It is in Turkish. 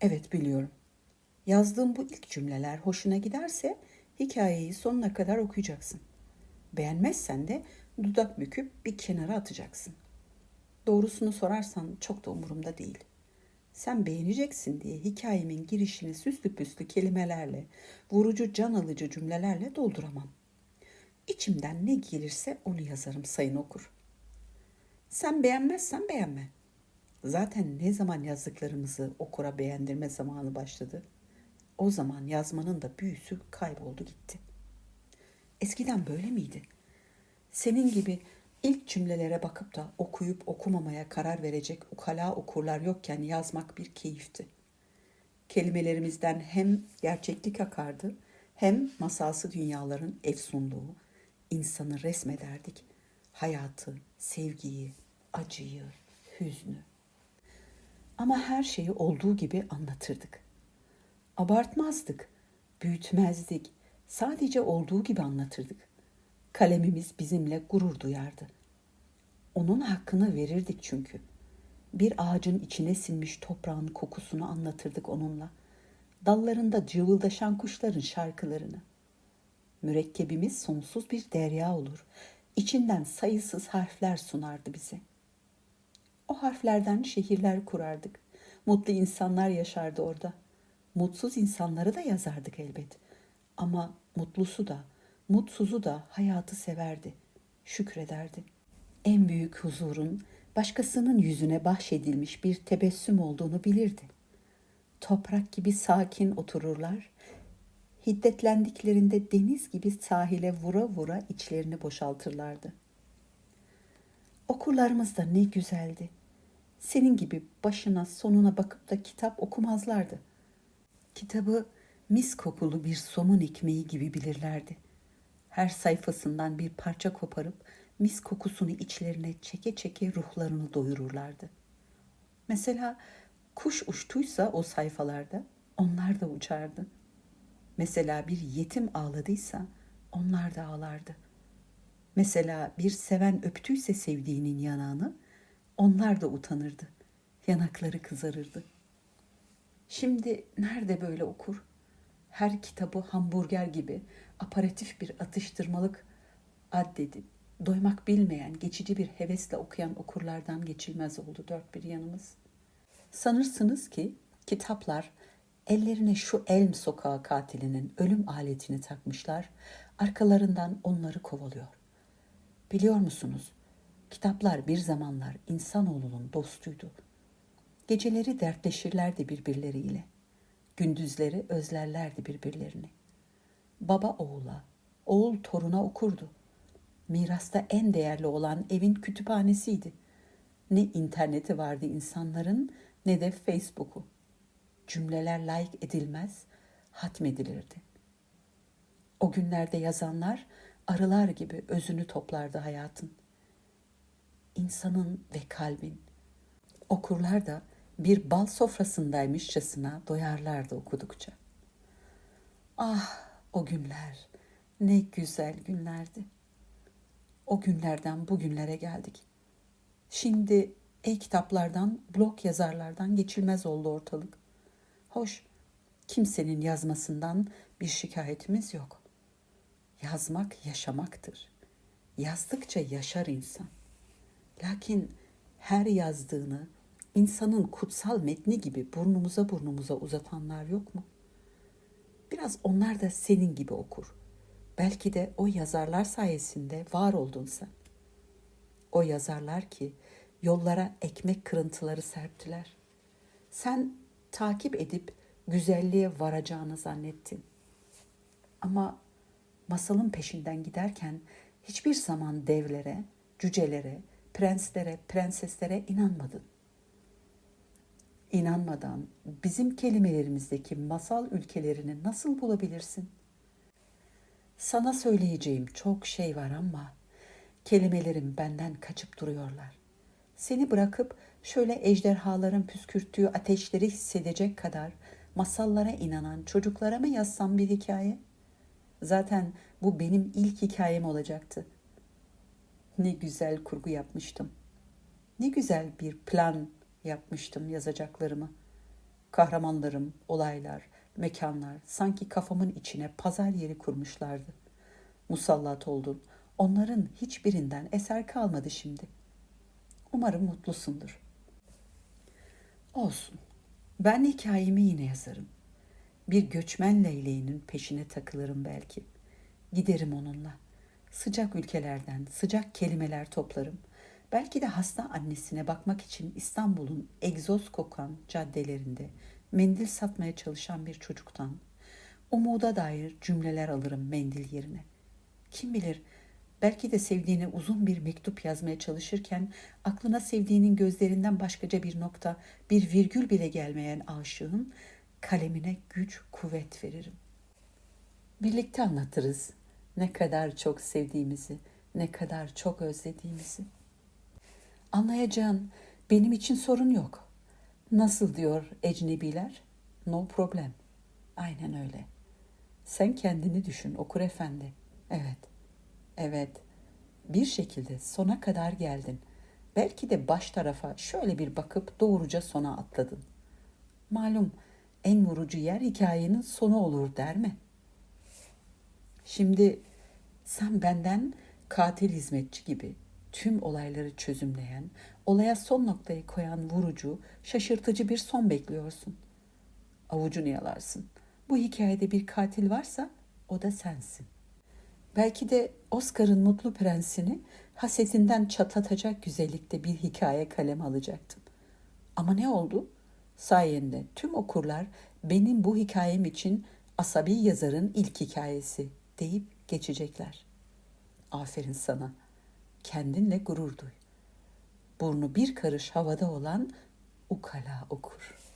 Evet biliyorum. Yazdığım bu ilk cümleler hoşuna giderse hikayeyi sonuna kadar okuyacaksın. Beğenmezsen de dudak büküp bir kenara atacaksın. Doğrusunu sorarsan çok da umurumda değil. Sen beğeneceksin diye hikayemin girişini süslü püslü kelimelerle, vurucu can alıcı cümlelerle dolduramam. İçimden ne gelirse onu yazarım sayın okur. Sen beğenmezsen beğenme. Zaten ne zaman yazdıklarımızı okura beğendirme zamanı başladı. O zaman yazmanın da büyüsü kayboldu gitti. Eskiden böyle miydi? Senin gibi ilk cümlelere bakıp da okuyup okumamaya karar verecek ukala okurlar yokken yazmak bir keyifti. Kelimelerimizden hem gerçeklik akardı hem masalsı dünyaların efsunluğu, insanı resmederdik. Hayatı, sevgiyi, acıyı, hüznü. Ama her şeyi olduğu gibi anlatırdık. Abartmazdık, büyütmezdik. Sadece olduğu gibi anlatırdık. Kalemimiz bizimle gurur duyardı. Onun hakkını verirdik çünkü. Bir ağacın içine sinmiş toprağın kokusunu anlatırdık onunla. Dallarında cıvıldaşan kuşların şarkılarını. Mürekkebimiz sonsuz bir derya olur. İçinden sayısız harfler sunardı bize. O harflerden şehirler kurardık. Mutlu insanlar yaşardı orada. Mutsuz insanları da yazardık elbet. Ama mutlusu da, mutsuzu da hayatı severdi, şükrederdi. En büyük huzurun başkasının yüzüne bahşedilmiş bir tebessüm olduğunu bilirdi. Toprak gibi sakin otururlar, hiddetlendiklerinde deniz gibi sahile vura vura içlerini boşaltırlardı. Okurlarımız da ne güzeldi. Senin gibi başına sonuna bakıp da kitap okumazlardı. Kitabı mis kokulu bir somun ekmeği gibi bilirlerdi. Her sayfasından bir parça koparıp mis kokusunu içlerine çeke çeke ruhlarını doyururlardı. Mesela kuş uçtuysa o sayfalarda onlar da uçardı. Mesela bir yetim ağladıysa onlar da ağlardı. Mesela bir seven öptüyse sevdiğinin yanağını onlar da utanırdı. Yanakları kızarırdı. Şimdi nerede böyle okur? Her kitabı hamburger gibi aparatif bir atıştırmalık addedip doymak bilmeyen geçici bir hevesle okuyan okurlardan geçilmez oldu dört bir yanımız. Sanırsınız ki kitaplar ellerine şu Elm Sokağı katilinin ölüm aletini takmışlar, arkalarından onları kovalıyor. Biliyor musunuz? Kitaplar bir zamanlar insanoğlunun dostuydu. Geceleri dertleşirlerdi birbirleriyle. Gündüzleri özlerlerdi birbirlerini. Baba oğula, oğul toruna okurdu. Mirasta en değerli olan evin kütüphanesiydi. Ne interneti vardı insanların ne de Facebook'u. Cümleler like edilmez, hatmedilirdi. O günlerde yazanlar arılar gibi özünü toplardı hayatın. İnsanın ve kalbin. Okurlar da bir bal sofrasındaymışçasına doyarlardı okudukça. Ah o günler ne güzel günlerdi. O günlerden bugünlere geldik. Şimdi e-kitaplardan, blog yazarlardan geçilmez oldu ortalık. Hoş, kimsenin yazmasından bir şikayetimiz yok. Yazmak yaşamaktır. Yazdıkça yaşar insan. Lakin her yazdığını insanın kutsal metni gibi burnumuza burnumuza uzatanlar yok mu? Biraz onlar da senin gibi okur. Belki de o yazarlar sayesinde var oldun sen. O yazarlar ki yollara ekmek kırıntıları serptiler. Sen takip edip güzelliğe varacağını zannettin. Ama masalın peşinden giderken hiçbir zaman devlere, cücelere, prenslere, prenseslere inanmadın. İnanmadan bizim kelimelerimizdeki masal ülkelerini nasıl bulabilirsin? Sana söyleyeceğim çok şey var ama kelimelerim benden kaçıp duruyorlar. Seni bırakıp şöyle ejderhaların püskürttüğü ateşleri hissedecek kadar masallara inanan çocuklara mı yazsam bir hikaye? Zaten bu benim ilk hikayem olacaktı. Ne güzel kurgu yapmıştım. Ne güzel bir plan yapmıştım yazacaklarımı. Kahramanlarım, olaylar, mekanlar sanki kafamın içine pazar yeri kurmuşlardı. Musallat oldun. Onların hiçbirinden eser kalmadı şimdi. Umarım mutlusundur. Olsun. Ben hikayemi yine yazarım. Bir göçmen leyleğinin peşine takılırım belki. Giderim onunla. Sıcak ülkelerden sıcak kelimeler toplarım. Belki de hasta annesine bakmak için İstanbul'un egzoz kokan caddelerinde mendil satmaya çalışan bir çocuktan umuda dair cümleler alırım mendil yerine. Kim bilir belki de sevdiğine uzun bir mektup yazmaya çalışırken aklına sevdiğinin gözlerinden başkaca bir nokta, bir virgül bile gelmeyen aşığın kalemine güç, kuvvet veririm. Birlikte anlatırız ne kadar çok sevdiğimizi, ne kadar çok özlediğimizi. Anlayacağın benim için sorun yok. Nasıl diyor ecnebiler? No problem. Aynen öyle. Sen kendini düşün okur efendi. Evet. Evet. Bir şekilde sona kadar geldin. Belki de baş tarafa şöyle bir bakıp doğruca sona atladın. Malum en vurucu yer hikayenin sonu olur der mi? Şimdi sen benden katil hizmetçi gibi tüm olayları çözümleyen, olaya son noktayı koyan vurucu, şaşırtıcı bir son bekliyorsun. Avucunu yalarsın. Bu hikayede bir katil varsa o da sensin. Belki de Oscar'ın Mutlu Prensini hasetinden çatlatacak güzellikte bir hikaye kalem alacaktın. Ama ne oldu? Sayende tüm okurlar benim bu hikayem için asabi yazarın ilk hikayesi deyip geçecekler. Aferin sana. Kendinle gurur duy. Burnu bir karış havada olan ukala okur.''